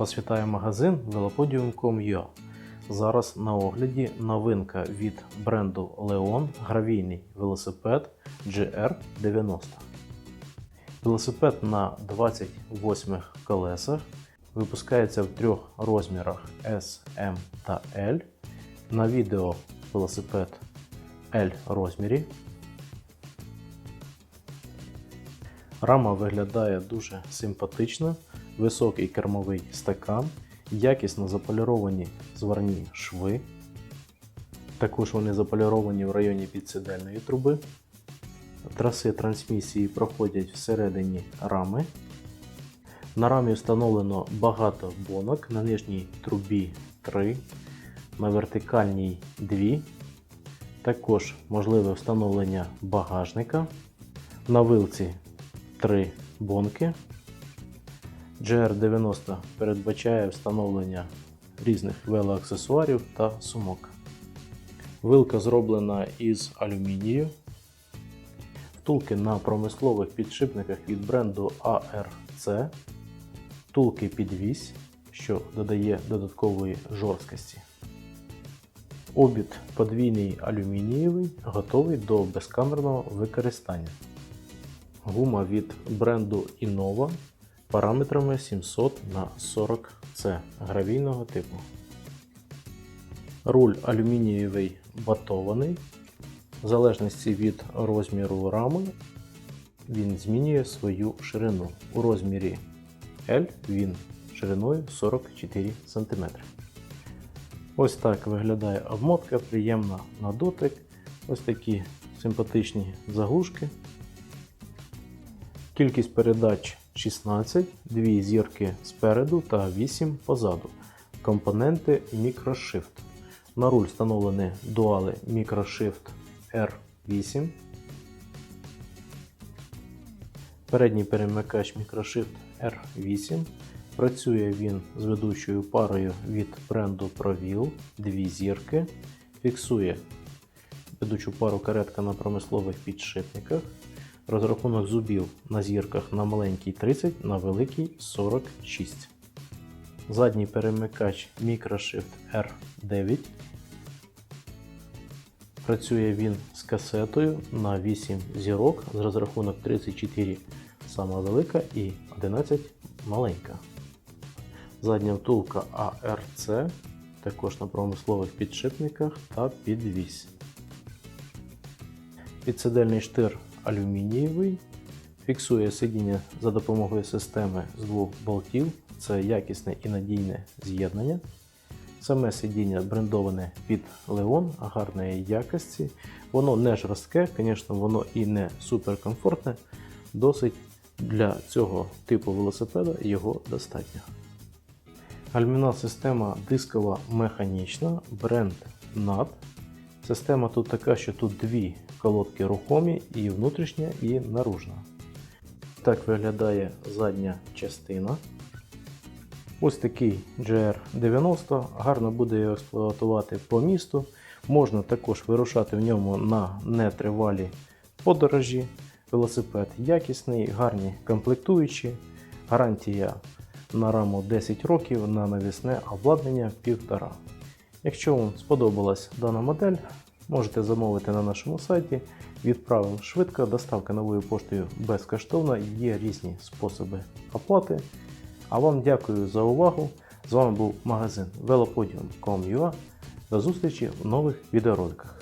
Вас вітає магазин velopodium.com.ua. Зараз на огляді новинка від бренду Leon гравійний велосипед GR90. Велосипед на 28 колесах випускається в трьох розмірах S, M та L. На відео велосипед L розмірі. Рама виглядає дуже симпатично, високий кермовий стакан, якісно заполіровані зварні шви. Також вони заполіровані в районі підсидельної труби. Траси трансмісії проходять всередині рами. На рамі встановлено багато бонок, на нижній трубі 3, на вертикальній 2. Також можливе встановлення багажника. На вилці 3 бонки. GR90 передбачає встановлення різних велоаксесуарів та сумок. Вилка зроблена із алюмінію. Втулки на промислових підшипниках від бренду ARC. Втулки під вісь, що додає додаткової жорсткості. Обід подвійний алюмінієвий, готовий до безкамерного використання. Гума від бренду Innova параметрами 700 на 40 c гравійного типу. Руль алюмінієвий батований. В залежності від розміру рами він змінює свою ширину. У розмірі L він шириною 44 см. Ось так виглядає обмотка, приємна на дотик. Ось такі симпатичні заглушки. Кількість передач 16, дві зірки спереду та 8 позаду. Компоненти Microshift. На руль встановлені дуали Microshift R8. Передній перемикач Microshift R8. Працює він з ведучою парою від бренду ProVil, дві зірки. Фіксує ведучу пару каретка на промислових підшипниках. Розрахунок зубів на зірках на маленький 30, на великий 46. Задній перемикач Microshift R9. Працює він з касетою на 8 зірок з розрахунок 34 сама велика і 11 маленька. Задня втулка ARC, також на промислових підшипниках та підвісь. Підсидельний штир алюмінієвий. Фіксує сидіння за допомогою системи з двох болтів. Це якісне і надійне з'єднання. Саме сидіння брендоване під Leon гарної якості. Воно не жорстке, звісно, воно і не суперкомфортне. Досить для цього типу велосипеда його достатньо. Гальмівна система дискова механічна, бренд NAT. Система тут така, що тут дві колодки рухомі, і внутрішня, і наружна. Так виглядає задня частина. Ось такий GR90, гарно буде його експлуатувати по місту. Можна також вирушати в ньому на нетривалі подорожі. Велосипед якісний, гарні комплектуючі, гарантія на раму 10 років, на навісне обладнання 1,5. Якщо вам сподобалась дана модель, можете замовити на нашому сайті. Відправимо швидко, доставка новою поштою безкоштовна, є різні способи оплати. А вам дякую за увагу. З вами був магазин velopodium.com.ua. До зустрічі в нових відеороликах.